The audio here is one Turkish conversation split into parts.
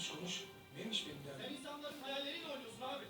Konuş konuş. Neymiş benim Sen insanların hayalleriyle oynuyorsun abi.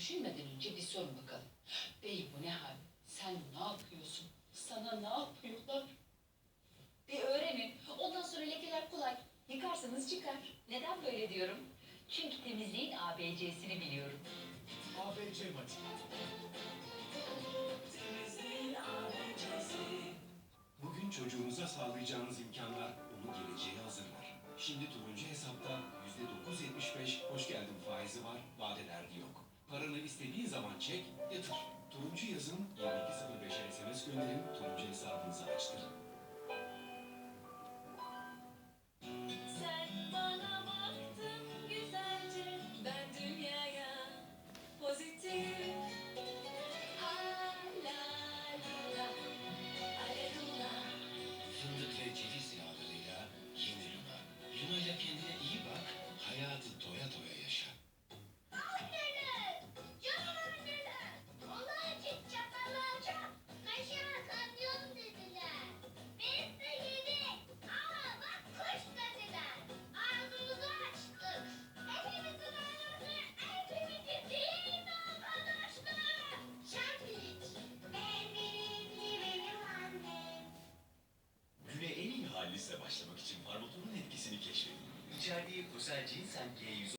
Düşünmeden önce bir sorun bakalım. Bey bu ne hal? Sen ne yapıyorsun? Sana ne yapıyorlar? Bir öğrenin. Ondan sonra lekeler kolay. Yıkarsanız çıkar. Neden böyle diyorum? Çünkü temizliğin ABC'sini biliyorum. ABC maçı. Bugün çocuğunuza sağlayacağınız imkanlar onu geleceğe hazırlar. Şimdi turuncu hesapta %975 hoş geldin faizi var, yok. Paranı istediğin zaman çek, yatır. Turuncu yazın 2205'e SMS gönderin, turuncu hesabınızı açtırın. 快不是金山也。